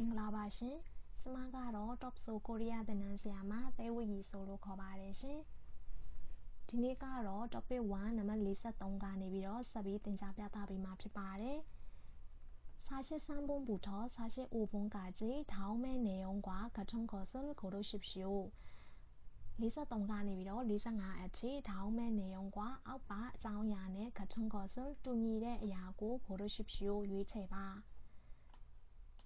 င်္ဂလာပါရှင်ကျမကတော့ Top So Korea သင်တန်းဆရာမသဲဝရီဆိုလို့ခေါ်ပါတယ်ရှင်ဒီနေ့ကတော့ topic 1နံပါတ်43ကနေပြီးတော့ဆက်ပြီးသင်ကြားပြသပေးမှာဖြစ်ပါတယ်43번부터45번까지 다음의 내용과 같은 것을 고르십시오. 43 ကနေပြီးတော့45အထိ 다음의 내용과 အောက်ပါအကြောင်းအရာနဲ့ 같은 것을 တူညီတဲ့အရာကို 고르십시오 ရွေးချယ်ပါ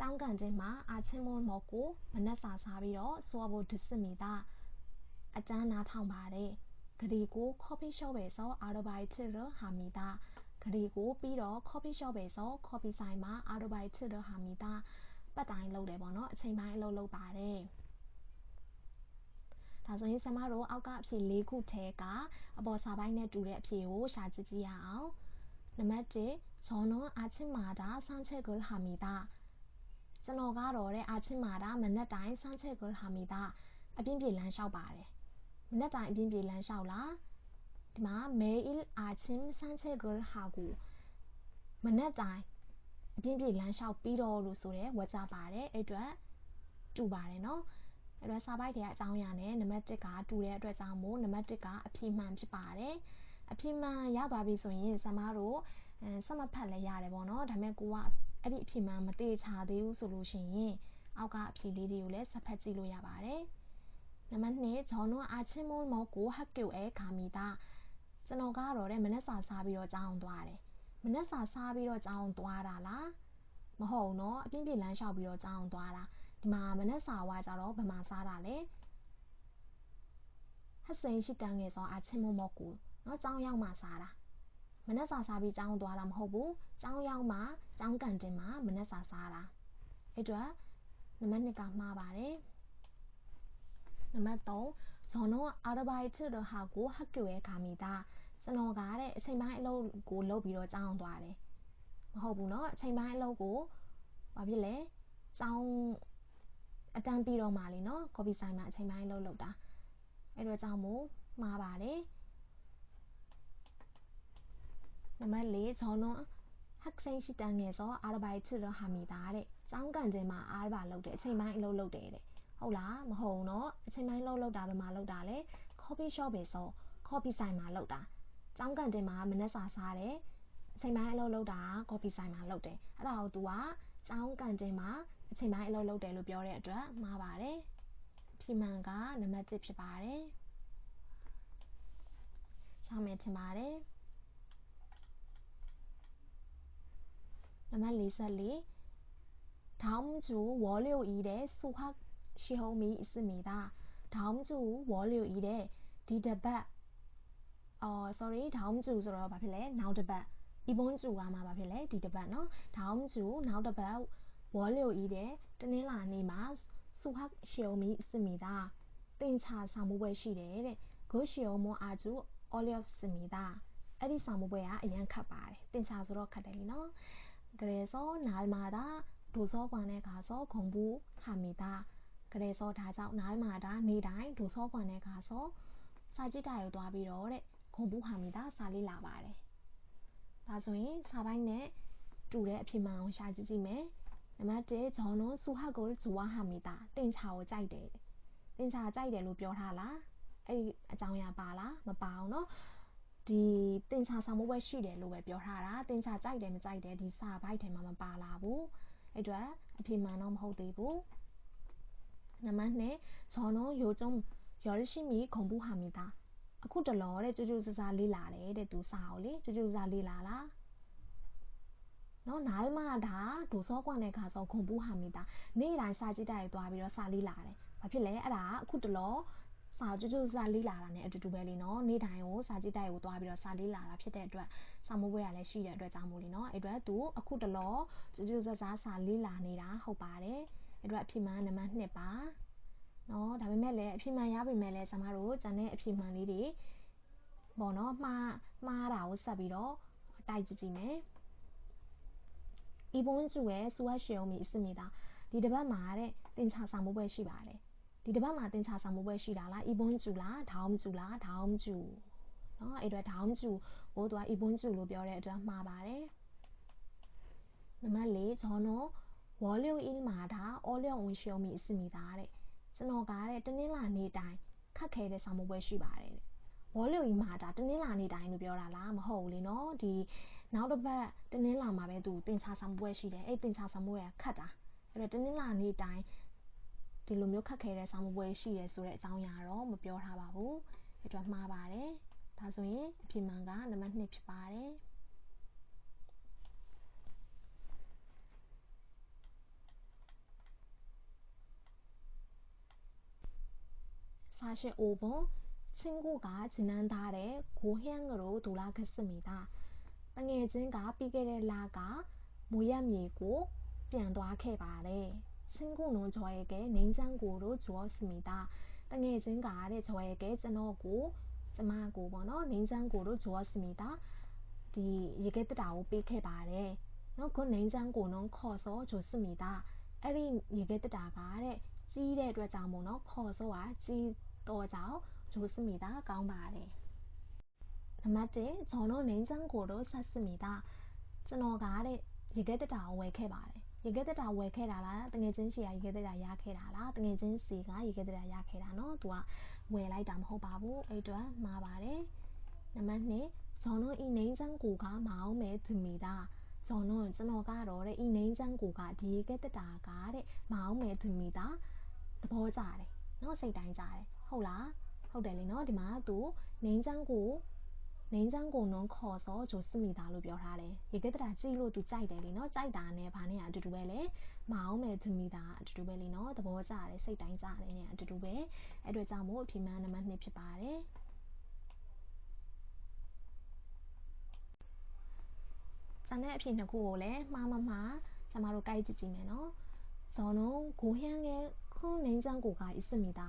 ကျောင်းကန်ကျင်းမှာအာချင်းမွန်မော်ကိုမနက်စာစားပြီးတော့စောဘိုဒစ်စမီတာအကျန်းနားထောင်ပါတယ်။ဂရီကို coffee shop ပဲဆောအာရိုဘိုင်ချစ်ရဟာမီတာဂရီကိုပြီးတော့ coffee shop ပဲဆော coffee ဆိုင်မှာအာရိုဘိုင်ချစ်ရဟာမီတာပတ်တိုင်းလုပ်တယ်ပေါ့နော်အချိန်ပိုင်းအလုပ်လုပ်ပါတယ်။ဒါဆိုရင်ဆမတို့အောက်ကအဖြေ၄ခုထဲကအပေါ်စာပိုင်းနဲ့တူတဲ့အဖြေကိုရှာကြည့်ကြရအောင်။နံပါတ်၁ဇော်နွန်အာချင်မာတာဆန်ချက်ဂလဟာမီတာ ကျွန်တော်ကတော့တဲ့အာချင်းမာတာမနက်တိုင်းစမ်းချက်ကိုဟာမိတာအပြင်းပြေလမ်းလျှောက်ပါတယ်မနက်တိုင်းအပြင်းပြေလမ်းလျှောက်လားဒီမှာ mail အာချင်းစမ်းချက်ကိုဟာကိုမနက်တိုင်းအပြင်းပြေလမ်းလျှောက်ပြီးတော့လို့ဆိုတဲ့ဝါကြပါတယ်အဲ့အတွက်တူပါတယ်နော်အဲ့တော့စာပိုက်တွေကအကြောင်းအရာနဲ့နံပါတ်1ကတူတဲ့အတွက်ကြောင့်မို့နံပါတ်1ကအပြည့်မှန်ဖြစ်ပါတယ်အပြည့်မှန်ရသွားပြီဆိုရင်ဆမတို့အဲဆက်မဖတ်လည်းရတယ်ပေါ့နော်ဒါပေမဲ့ကိုက အဲ့ဒီအဖြေမှမသေးချာသေးဘူးဆိုလို့ရှိရင်အောက်ကအဖြေလေးတွေကိုလည်းဆက်ဖက်ကြည့်လို့ရပါတယ်။နံပါတ်2ဂျော်နောအာချင်းမိုးမောကိုဟက်ကျူအဲခါမီတာကျွန်တော်ကတော့တဲ့မနက်စာစားပြီးတော့ကြောင်းသွားတယ်။မနက်စာစားပြီးတော့ကြောင်းသွားတာလားမဟုတ်နော်အပြင်းပြင်းလမ်းလျှောက်ပြီးတော့ကြောင်းသွားတာဒီမှာမနက်စာဝါကြတော့ဗမာစားတာလေဟက်စိန်ရှိတန်ငယ်ဆောင်အာချင်းမိုးမောကိုနော်ကြောင်းရောက်မှစားတာ မနက်စာစားပြီးကျောင်းသွားတာမဟုတ်ဘူးကျောင်းရောက်မှကျောင်းကန်တင်မှမနက်စာစားတာအဲ့တော့နံပါတ်2ကမှားပါတယ်နံပါတ်3ဇွန်တော့အာရဘိုင်ချစ်တော့ဟာကိုဟက်ကွဲခါမိတာကျွန်တော်ကတဲ့အချိန်ပိုင်းအလုပ်ကိုလုပ်ပြီးတော့ကျောင်းသွားတယ်မဟုတ်ဘူးเนาะအချိန်ပိုင်းအလုပ်ကိုဘာဖြစ်လဲကျောင်းအတန်းပြီးတော့မှလေเนาะကော်ဖီဆိုင်မှာအချိန်ပိုင်းအလုပ်လုပ်တာအဲ့တော့ကျောင်းမို့မှားပါတယ် နံပါတ်၄ဇော်နွန်ဟက်ဆိုင်ရှိတန်ရဲ့ဇော်အာရဘိုင်ချစ်တော့ဟာမီသားတဲ့ကျောင်းကန်ကျင်းမှာအာရဘလောက်တယ်အချိန်ပိုင်းအလုပ်လုပ်တယ်တဲ့ဟုတ်လားမဟုတ်တော့အချိန်ပိုင်းလုပ်လုပ်တာဘယ်မှာလုပ်တာလဲ coffee shop ပဲဇော် coffee ဆိုင်မှာလုပ်တာကျောင်းကန်ကျင်းမှာမနှက်စာစားတယ်အချိန်ပိုင်းအလုပ်လုပ်တာ coffee ဆိုင်မှာလုပ်တယ်အဲ့ဒါကို तू ကကျောင်းကန်ကျင်းမှာအချိန်ပိုင်းအလုပ်လုပ်တယ်လို့ပြောတဲ့အတွက်မှားပါတယ်ဖြေမှန်ကနံပါတ်1ဖြစ်ပါတယ်ရှောင်းမယ်ထင်ပါတယ် နံပါတ်44 다음 주 월요일에 수학 시험이 있습니다. 다음 주 월요일에 디데bat 어 sorry 다음 주ဆိုတော့ဘာဖြစ်လဲနောက်တစ်ပတ်이번 주가မှာဘာဖြစ်လဲဒီတစ်ပတ်เนาะ다음 주နောက်တစ်ပတ်월요일에တနင်္လာနေ့မှာ수학 시험이 있습니다. သင်္ချာစာမှုပွဲရှိတယ်တဲ့그 시험은 아주 어렵습니다. အဲ့ဒီစာမှုပွဲကအရန်ခက်ပါတယ်သင်္ချာဆိုတော့ခက်တယ်လीနော် 그래서 날마다 도서관에 가서 공부합니 다. 그래서 다정 날마다 내다이 도서관에 가서 사지다요 도와비로래 공부합니 다. 살리라바 래. ဒါဆိုရင်စာပိုင်းနဲ့တူတဲ့အဖြစ်မှန်အောင်ရှာကြည့်ကြည့်မယ်။နံပါတ်1ဂျွန်နွန်ဆူဟာကိုဇူဝါဟာမီတာတင်ချာကိုကြိုက်တယ်။တင်ချာကြိုက်တယ်လို့ပြောထားလား။အဲ့ဒီအကြောင်းအရာပါလားမပါအောင်နော်။ ဒီတင်စာဆောင်မှုပဲရှိတယ်လို့ပဲပြောထားတာတင်စာကြိုက်တယ်မကြိုက်တယ်ဒီစာဘိုက်ထဲမှာမပါလာဘူးအဲ့တော့အပြည့်မှန်တော့မဟုတ်သေးဘူးနံပါတ်2ဇော်နုံရိုကျုံရော်ရရှိမီခုံဘူးဟာမီတာအခုတလောတဲ့ကြွကြွစစလေးလာတယ်တဲ့သူစာကိုလေကြွကြွစစလေးလာလားနော်နားမဒါဒိုစောကွန်တဲ့ခါစောခုံဘူးဟာမီတာနေ့တိုင်းစာကြည့်တိုက်သွားပြီးတော့စာလေးလာတယ်ဘာဖြစ်လဲအဲ့ဒါအခုတလော စာကြိုးကြိုးစားလေးလာတာ ਨੇ အတူတူပဲလေနော်နေ့တိုင်းကိုစာကြည့်တိုက်ကိုသွားပြီးတော့စာလေးလာတာဖြစ်တဲ့အတွက်စာမိုးပွဲကလည်းရှိတဲ့အတွက်ကြောင့်မို့လေနော်အဲ့အတွက်သူအခုတလောကြိုးကြိုးစားစားစာလေးလာနေတာဟုတ်ပါတယ်အဲ့အတွက်အဖြစ်မှန်နံပါတ်2ပါန နော်ဒါပေမဲ့လည်းအဖြေမှန်ရပေမဲ့လည်းကျမတို့ကျန်တဲ့အဖြေမှန်လေးတွေပေါ့နော်မှားမှားတာကိုဆက်ပြီးတော့တိုက်ကြည့်ကြည့်မယ်이번주에수학시험이있습니다ဒီတစ်ပတ်မှာတဲ့သင်္ချာစာမှုပွဲရှိပါတယ် ဒီတစ်ပတ်မှာသင်္ချာဆောင်မှုပွဲရှိတာလား ibon ju လား daum ju လား daum ju เนาะအဲ့တော့ daum ju ကိုသူက ibon ju လို့ပြောတဲ့အတွက်မှားပါတယ်နံပါတ်၄ကျွန်တော်ဝေါ်လျုံအင်းမာတာအော်လျုံဝင်ရှုံမီအစီမီတာတဲ့ကျွန်တော်ကတဲ့တနင်္လာနေ့တိုင်းခက်ခဲတဲ့ဆောင်မပွဲရှိပါတယ်တဲ့ဝေါ်လျုံအင်းမာတာတနင်္လာနေ့တိုင်းလို့ပြောတာလားမဟုတ်ဘူးလေနော်ဒီနောက်တစ်ပတ်တနင်္လာမှာပဲသူတင်ချာဆောင်ပွဲရှိတယ်အဲ့တင်ချာဆောင်ပွဲကခက်တာအဲ့တော့တနင်္လာနေ့တိုင်း ဒီလိုမျိုးခက်ခဲတဲ့ဆောင်ပွဲရှိတယ်ဆိုတဲ့အကြောင်းအရာတော့မပြောထားပါဘူးအဲ့တော့မှားပါတယ်ဒါဆိုရင်အဖြေမှန်ကနံပါတ်2ဖြစ်ပါတယ်45번 친구가 지난달에 고향으로 돌아갔습니다. 땅예진가 삐게레 라가 모양이고 ပြန်သွားခဲ့ပါတယ်. 친구는 저에게 냉장고를 주었습니다. 땅예진가 저에게 ကျွန်တော်ကို ကျမကို ပေါ့နော် 냉장고를 주었습니다. ဒီရေခဲတတာကိုပေးခဲ့ပါတယ်နော်그 냉장고는 커서 좋습니다. အဲ့ဒီရေခဲတတာကတဲ့ကြီးတဲ့အတွက်ကြောင့်မို့နော် 커서가 ကြီးတော့ကြောင့် 좋습니다. ကောင်းပါတယ်.နံပါတ်1 저는 냉장고를 샀습니다. ကျွန်တော်ကတဲ့ရေခဲတတာကိုဝယ်ခဲ့ပါတယ်. ရေခဲတက်တာဝယ်ခဲ့တာလားတငယ်ချင်းရှီကရေခဲတက်တာရခဲ့တာလားတငယ်ချင်းစီကရေခဲတက်တာရခဲ့တာနော်သူကဝယ်လိုက်တာမဟုတ်ပါဘူးအဲ့တော့မှားပါတယ်နံပါတ်2ဇော်တို့ဤနှိမ်ချန်းကိုကမအောင်မဲသူမိသားဇော်တို့ကျွန်တော်ကတော့တဲ့ဤနှိမ်ချန်းကိုကဒီရေခဲတက်တာကတဲ့မအောင်မဲသူမိသားသဘောကျတယ်နော်စိတ်တိုင်းကြတယ်ဟုတ်လားဟုတ်တယ်လေနော်ဒီမှာသူနှိမ်ချန်းကို နင်းချောင်းကုံနုံခေါ်စောဂျိုစစ်မိသားလို့ပြောထားတယ်။ရေကတရာကြည့်လို့သူကြိုက်တယ်လေနော်။ကြိုက်တာနဲ့ဘာနဲ့အတူတူပဲလေ။မအောင်မဲ့သူမိသားအတူတူပဲလေနော်။သဘောကျတယ်စိတ်တိုင်းကျတယ်နဲ့အတူတူပဲ။အဲ့အတွက်ကြောင့်မို့အဖြေမှန်နံပါတ်1ဖြစ်ပါတယ်။ဆန်တဲ့အဖြစ်နှစ်ခုကိုလည်းမှားမမှားဆမတို့ကြိုက်ကြည့်ကြည့်မယ်နော်ဇော်လုံးဂိုဟျန်းကခုနင်းချန်ကိုကအစ်စမီတာ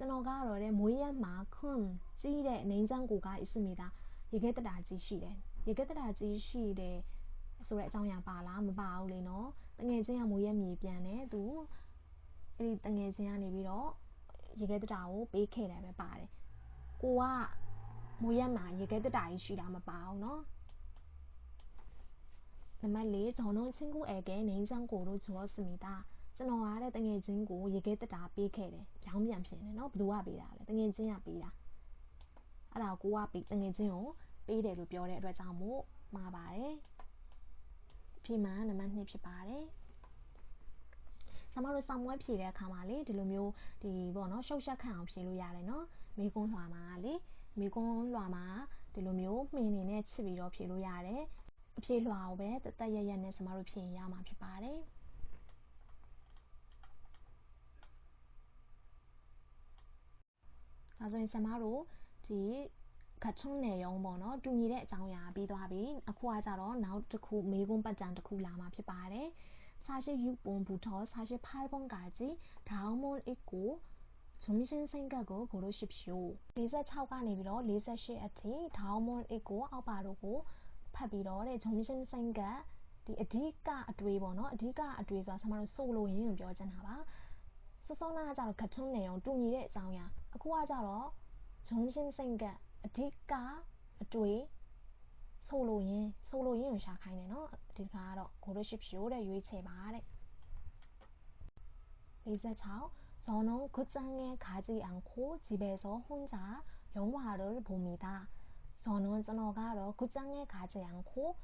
ကျွန်တော်ကတော့တဲ့မွေးရက်မှာခွန်းကြီးတဲ့အနေချမ်းကိုကအစ်စမီတာရေခဲတတာကြီးရှိတယ်ရေခဲတတာကြီးရှိတယ်ဆိုတဲ့အကြောင်းအရာပါလားမပါဘူးလေနော်တငယ်ချင်းကမွေးရက်မြေပြန်တယ်သူအဲ့ဒီတငယ်ချင်းကနေပြီးတော့ရေခဲတတာကိုပေးခဲ့တယ်ပဲပါတယ်ကိုကမွေးရက်မှာရေခဲတတာကြီးရှိတာမပါဘူးနော်နံပါတ်၄ဇော်နှုံချင်းကူအဲကဲနေချမ်းကိုတို့ကျော်စမီတာ ကျွန်တော်ကတဲ့တငယ်ချင်းကိုရေခဲတက်တာပေးခဲ့တယ်။ပြောင်းပြန်ဖြစ်နေနော်ဘသူကပေးတာလဲတငယ်ချင်းကပေးတာ။အဲ့ဒါကိုကိုကပေးတငယ်ချင်းကိုပေးတယ်လို့ပြောတဲ့အတွက်ကြောင့်မို့မှားပါတယ်။ဖြေမှန်နံပါတ်2ဖြစ်ပါတယ်။ကျမတို့စာမွေးဖြေတဲ့အခါမှာလေဒီလိုမျိုးဒီပေါ့နော်ရှုပ်ရှက်ခန့်အောင်ဖြေလို့ရတယ်နော်။မိကုန်းလွှာမှာလေမိကုန်းလွှာမှာဒီလိုမျိုးမှင်နေနဲ့ချစ်ပြီးတော့ဖြေလို့ရတယ်။အဖြေလွှာကိုပဲတသက်ရရနဲ့ကျမတို့ဖြေရင်ရမှာဖြစ်ပါတယ်။ဒါ ဆိုရင်ဆရာမတို့ဒီကချုံနယ်ရုံပေါ့နော်တူညီတဲ့အကြောင်းအရာပြီးသွားပြီအခုကကြတော့နောက်တစ်ခုမေးခွန်းပတ်တန်တစ်ခုလာမှာဖြစ်ပါတယ်46번부터 48번까지 다음을 읽고 점심 생각을 고르십시오. 46 ကနေပြီးတော့48အထိ 다음을 읽고 အောက်ပါတို့ကိုဖတ်ပြီးတော့တဲ့ 점심 생각 ဒီအဓိကအတွေ့ပေါ့နော်အဓိကအတွေ့ဆိုတာဆရာမတို့ဆိုလိုရင်းကိုပြောချင်တာပါ စောစောနာကကြတော့ကထုံးနေအောင်တူညီတဲ့အကြောင်းအရာအခုကကြတော့ဂျုံရှင်းစိန်ကအဓိကအတွေ့ဆိုလိုရင်းဆိုလိုရင်းကိုရှာခိုင်းတယ်နော်ဒီကကတော့ကိုရရှိဖြိုးတဲ့ရွေးချယ်ပါတဲ့46 저는 극장에 가지 않고 집에서 혼자 영화를 봅니다. 저는 ကျွန်တော်ကတော့ 극장에 가지 않고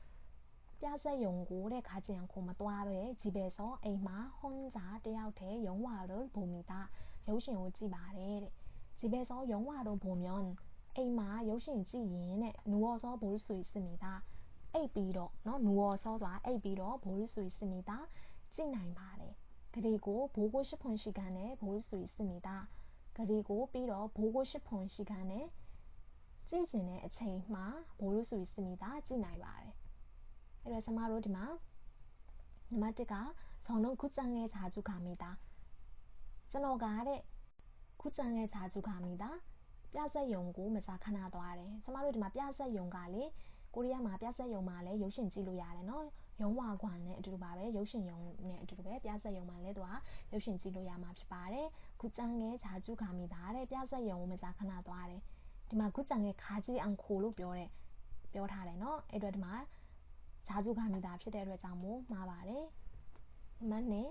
뼈세 연구를 가지 않고 마도아베 집에서 에마 혼자 대할 때 영화를 봅니다. 여신 오지 말래. 집에서 영화로 보면 에마 여신 지인에 누워서 볼 수 있습니다. AB로 누워서 좌 AB로 볼 수 있습니다. 찐나이 말해. 그리고 보고 싶은 시간에 볼 수 있습니다. 그리고 B로 보고 싶은 시간에 찌진의 체마 볼 수 있습니다. 찐나이 말해. အဲ့တော့ကျမတို့ဒီမှာနံပါတ်1ကဇောင်းလုံးခုစံငယ်စာစုခါမိတာကျွန်တော်ကတဲ့ခုစံငယ်စာစုခါမိတာပြဆက်ယုံကိုမစားခဏသွားတယ်ကျမတို့ဒီမှာပြဆက်ယုံကလေကိုရီးယားမှာပြဆက်ယုံမှာလည်းရုပ်ရှင်ကြည့်လို့ရတယ်နော်ရုံးဝါခွန်နဲ့အတူတူပါပဲရုပ်ရှင်ရုံနဲ့အတူတူပဲပြဆက်ယုံမှာလည်းသူကရုပ်ရှင်ကြည့်လို့ရမှာဖြစ်ပါတယ်ခုစံငယ်စာစုခါမိတာတဲ့ပြဆက်ယုံကိုမစားခဏသွားတယ်ဒီမှာခုစံငယ်ခါကြီးအောင်ခိုလို့ပြောတဲ့ပြောထားတယ်နော်အဲ့တော့ဒီမှာ ဂျာကျူခါမိတာဖြစ်တဲ့အတွက်ကြောင့်မို့မှားပါတယ်မန်နဲ့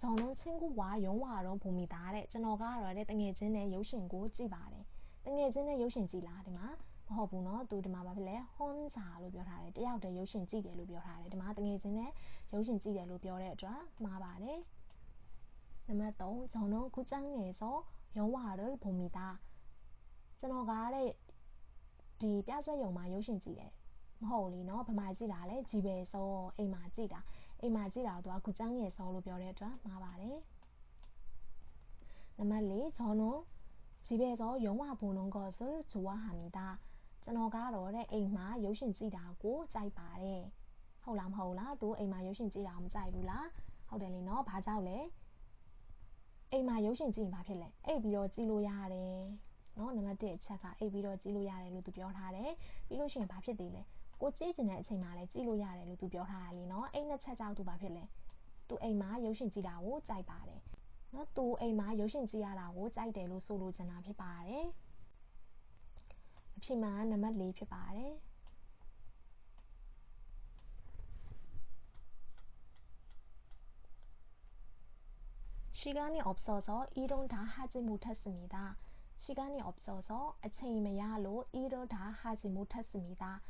ဇောင်းလုံးချင်းကူဝါရုံးဝါတော့ဘူမိတာတဲ့ကျွန်တော်ကတော့တဲ့တငယ်ချင်းနဲ့ရုပ်ရှင်ကိုကြည့်ပါတယ်တငယ်ချင်းနဲ့ရုပ်ရှင်ကြည့်လားဒီမှာမဟုတ်ဘူးเนาะသူဒီမှာဘာဖြစ်လဲဟွန်ဂျာလို့ပြောထားတယ်တယောက်တည်းရုပ်ရှင်ကြည့်တယ်လို့ပြောထားတယ်ဒီမှာတငယ်ချင်းနဲ့ရုပ်ရှင်ကြည့်တယ်လို့ပြောတဲ့အတွက်မှားပါတယ်နံပါတ်3ဇောင်းလုံးခုကျန်းငယ်စောရုံးဝါတော့ဘူမိတာကျွန်တော်ကတဲ့ဒီပြဆက်ယုံမှာရုပ်ရှင်ကြည့်တယ် မဟုတ်လीเนาะဘယ်မှာကြည့်တာလဲဂျီဘယ်ဆောအိမ်မှာကြည့်တာအိမ်မှာကြည့်တာတော့သူကဂူချောင်းငယ်ဆောလို့ပြောတဲ့အတွက်မှားပါတယ်နံပါတ်၄ဂျော်နွန်ဂျီဘယ်ဆောရုံးဝဘုံလုံးကဆိုဂျွာဟာမီတာကျွန်တော်ကတော့တဲ့အိမ်မှာရုပ်ရှင်ကြည့်တာကိုကြိုက်ပါတယ်ဟုတ်လားမဟုတ်လားသူအိမ်မှာရုပ်ရှင်ကြည့်တာမကြိုက်ဘူးလားဟုတ်တယ်လေเนาะဘာကြောင့်လဲအိမ်မှာရုပ်ရှင်ကြည့်ရင်ဘာဖြစ်လဲအိပ်ပြီးတော့ကြည့်လို့ရတယ်เนาะနံပါတ်1အချက်ကအိပ်ပြီးတော့ကြည့်လို့ရတယ်လို့သူပြောထားတယ်ပြီးလို့ရှိရင်ဘာဖြစ်သေးလဲ ကိုကြည့်ကျင်တဲ့အချိန်မှာလည်းကြည့်လို့ရတယ်လို့သူပြောထားတာလीနော်အိမ်နှစ်ချက်ကြောင့်သူဘာဖြစ်လဲသူအိမ်မှာရုပ်ရှင်ကြည့်တာကိုကြိုက်ပါတယ်နော်သူအိမ်မှာရုပ်ရှင်ကြည့်ရတာကိုကြိုက်တယ်လို့ဆိုလိုချင်တာဖြစ်ပါတယ်အဖြစ်မှန်နံပါတ်၄ဖြစ်ပါတယ် 시간이 없어서 일을 다 하지 못했습니다. 시간이 없어서 အချိန်မရလို့ 일을 다 하지 못했습니다.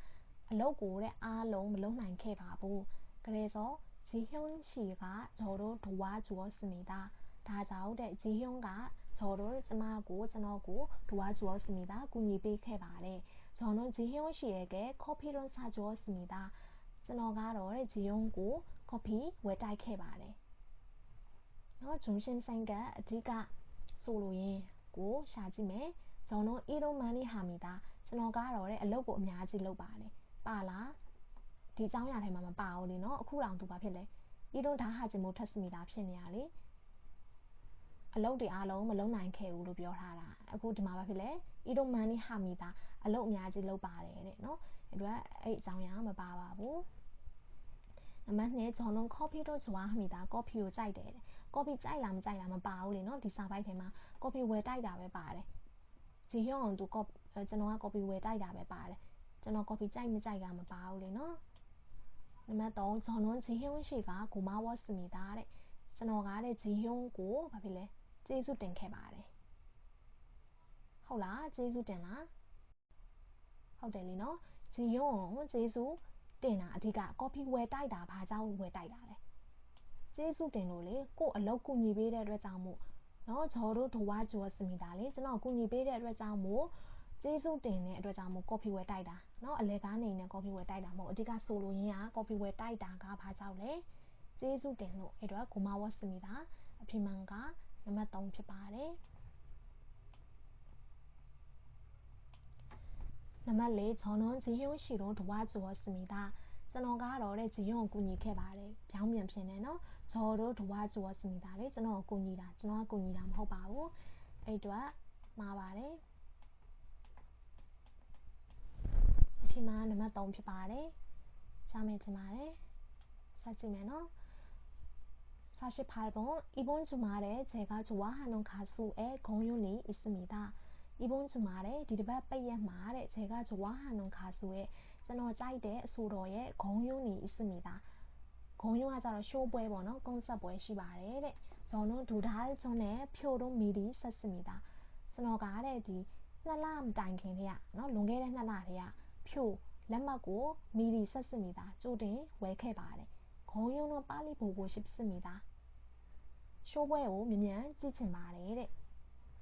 အလုပ်ကိုတဲ့အားလုံးမလုပ်နိုင်ခဲ့ပါဘူး။ကလေးစောဂျီဟျွန်ရှီကဂျော်တို့ဒွားကျော်စမိတာ။ဒါကြောင့်တဲ့ဂျီဟျွန်ကဂျော်တို့ကျမကိုကျွန်တော်ကိုဒွားကျော်စမိတာကူညီပေးခဲ့ပါတယ်။ဂျော်တို့ဂျီဟျွန်ရှီရဲ့ကကော်ဖီရွန်စာကျော်စမိတာ။ကျွန်တော်ကတော့တဲ့ဂျီဟျွန်ကိုကော်ဖီဝယ်တိုက်ခဲ့ပါတယ်။နော်ဂျွန်ရှင်ဆိုင်ကအဓိကဆိုလိုရင်ကိုရှာကြည့်မယ်။ဇော်တို့အီရိုမန်နီဟာမီတာကျွန်တော်ကတော့တဲ့အလုပ်ကိုအများကြီးလုပ်ပါတယ်။ ပါလားဒီအကြောင်းအရာထဲမှာမပါဘူးလေနော်အခုတောင်သူဘာဖြစ်လဲအီရိုဒါဟာဂျမိုထက်စမီတာဖြစ်နေရလေအလုပ်တွေအားလုံးမလုံနိုင်ခဲ့ဘူးလို့ပြောထားတာအခုဒီမှာဘာဖြစ်လဲအီရိုမန်နီဟာမီတာအလုပ်အများကြီးလုပ်ပါတယ်တဲ့နော်အဲ့တော့အဲ့အကြောင်းအရာမပါပါဘူးနံပါတ်2ကျွန်တော် coffee တော့ကျွားမိတာ coffee ကိုကြိုက်တယ်တဲ့ကော်ဖီကြိုက်လားမကြိုက်လားမပါဘူးလေနော်ဒီစာပိုက်ထဲမှာကော်ဖီဝယ်တိုက်တာပဲပါတယ်ဂျီဟွန်အောင်သူကော်ကျွန်တော်ကကော်ဖီဝယ်တိုက်တာပဲပါတယ် ကျွန်တော်ကော်ဖီကြိုက်မကြိုက်ကမပါဘူးလေနော်နံပါတ်3ကျွန်တော်ဂျီဟွန်ရှိကကိုမဝတ်စမီတာတဲ့ကျွန်တော်ကတဲ့ဂျီဟွန်ကိုဘာဖြစ်လဲကျေးဇူးတင်ခဲ့ပါတယ်ဟုတ်လားကျေးဇူးတင်လားဟုတ်တယ်လीနော်ဂျီယွန်ကိုကျေးဇူးတင်တာအဓိကကော်ဖီဝယ်တိုက်တာဘာကြောင့်ဝယ်တိုက်တာလဲကျေးဇူးတင်လို့လေကို့အလုပ်ကူညီပေးတဲ့အတွက်ကြောင့်မို့နော်ဂျော်တို့ဒဝါဂျော်စမီတာလေကျွန်တော်ကူညီပေးတဲ့အတွက်ကြောင့်မို့ ကျေးဇူးတင်တဲ့အတွက်ကြောင့်မို့ coffee ဝယ်တိုက်တာเนาะအလဲကားနေနဲ့ coffee ဝယ်တိုက်တာမဟုတ်အဓိကဆိုလိုရင်းက coffee ဝယ်တိုက်တာကဘာကြောင့်လဲကျေးဇူးတင်လို့အဲ့တော့ဂူမာဝတ်စမီတာအဖြစ်မှန်ကနံပါတ်3ဖြစ်ပါတယ်နံပါတ်၄ဂျွန်နွန်ဂျီယွန်းရှိတော့ဒဝါဂျောစမီတာကျွန်တော်ကတော့တဲ့ဂျီယွန်းကိုကူညီခဲ့ပါတယ်။ပြောင်းပြန်ဖြစ်နေနော်။ဂျော်တို့ဒဝါဂျောစမီတာလေကျွန်တော်ကိုကူညီတာကျွန်တော်ကကူညီတာမဟုတ်ပါဘူး။အဲ့တော့မှားပါတယ်။ ဖြစ်မှာနံပါတ်3ဖြစ်ပါတယ်ရှားမယ်ထင်ပါတယ်ဆက်ကြည့်မယ်နော်48번 이번 주말에 제가 좋아하는 가수의 공연이 있습니다. 이번 주말에 디드바 빼야마에 제가 좋아하는 가수의 ကျွန်တော်ကြိုက်တဲ့အဆိုတော်ရဲ့ဂုံယုံနေ 있습니다. ဂုံယုံကကြတော့ show ပွဲပေါ့နော် concert ပွဲရှိပါတယ်တဲ့။저는 두달 전에 표를 미리 샀습니다. ကျွန်တော်ကတဲ့ဒီနှစ်လမတိုင်ခင်တည်းကနော်လွန်ခဲ့တဲ့နှစ်လတည်းက ချို့လက်မှတ်ကိုမီဒီဆက်စစ်မိသားကြိုတင်ဝယ်ခဲ့ပါတယ်။ဂုံယုံတော့ပါဠိဘိုကိုရှစ်စစ်မိသားရှိုးပွဲကိုမြ мян ကြည့်ချင်ပါတယ်တဲ့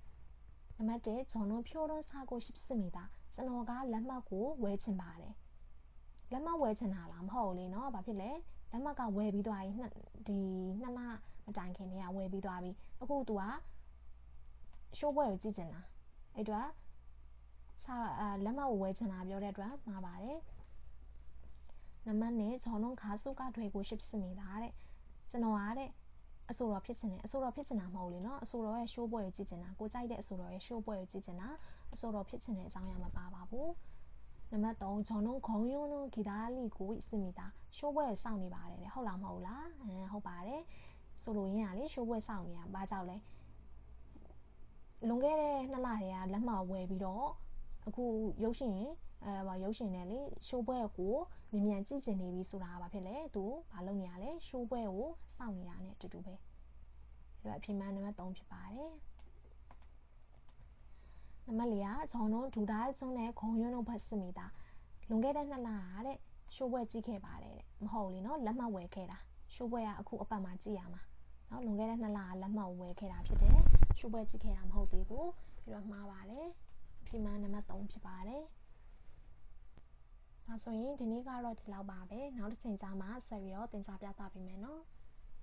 ။နံပါတ်1ဂျွန်လုံးဖြိုးတော့စာကိုရှစ်စစ်မိသားကျွန်တော်ကလက်မှတ်ကိုဝယ်ချင်ပါတယ်။လက်မှတ်ဝယ်ချင်တာလားမဟုတ်လေနော်။ဘာဖြစ်လဲ။လက်မှတ်ကဝယ်ပြီးသွားပြီ။ဒီနှစ်လမတိုင်ခင်တည်းကဝယ်ပြီးသွားပြီ။အခု तू ကရှိုးပွဲကိုကြည့်ချင်တာ။အဲ့တော့ လက်မှတ်ဝယ်ချင်တာပြောတဲ့အတွက်မှာပါတယ်နံပါတ်နဲ့ဂျော်လုံးခါစုကထွေကိုရှိဖြစ်နေတာတဲ့ကျွန်တော်ကတဲ့အဆိုတော်ဖြစ်ချင်တယ်အဆိုတော်ဖြစ်ချင်တာမဟုတ်လေနော်အဆိုတော်ရဲ့ show ပွဲကိုကြည့်ချင်တာကိုကြိုက်တဲ့အဆိုတော်ရဲ့ show ပွဲကိုကြည့်ချင်တာအဆိုတော်ဖြစ်ချင်တဲ့အကြောင်းအရာမပါပါဘူးနံပါတ်3ဂျွန်နုံခုံယုံနုံဂီတာလီကိုစင်မီတာရှိုးပွဲစောင့်နေပါတယ်တဲ့ဟုတ်လားမဟုတ်လားအင်းဟုတ်ပါတယ်ဆိုလိုရင်းကလေရှိုးပွဲစောင့်နေတာဘာကြောင့်လဲလွန်ခဲ့တဲ့နှစ်လတည်းကလက်မှတ်ဝယ်ပြီးတော့ အခုရုပ်ရှင်အဲဘာရုပ်ရှင်နဲ့လေရှိုးပွဲကိုမြ мян ကြည့်ကျင်နေပြီဆိုတာဘာဖြစ်လဲသူဘာလုပ်နေရလဲရှိုးပွဲကိုစောင့်နေတာ ਨੇ အတူတူပဲအဲ့တော့အဖြစ်မှန်နံပါတ်3ဖြစ်ပါတယ်နံပါတ်4ကဂျောင်းတို့ဒူဒါကျွန်းနဲ့ခုံရွန်းတို့ဘတ်စမီတာလွန်ခဲ့တဲ့နှစ်လကတဲ့ရှိုးပွဲကြည့်ခဲ့ပါတယ်တဲ့မဟုတ်လေနော်လက်မှတ်ဝယ်ခဲ့တာရှိုးပွဲကအခုအပတ်မှာကြည့်ရမှာနော်လွန်ခဲ့တဲ့နှစ်လကလက်မှတ်ဝယ်ခဲ့တာဖြစ်တယ်ရှိုးပွဲကြည့်ခဲ့တာမဟုတ်သေးဘူးပြီးတော့မှားပါတယ် အဖြစ်မှန်နံပါတ်3ဖြစ်ပါတယ်ဒါဆိုရင်ဒီနေ့ကတော့ဒီလောက်ပါပဲနောက်တစ်ချိန်ကြာမှဆက်ပြီးတော့တင် जा ပြသပေးမယ်နော်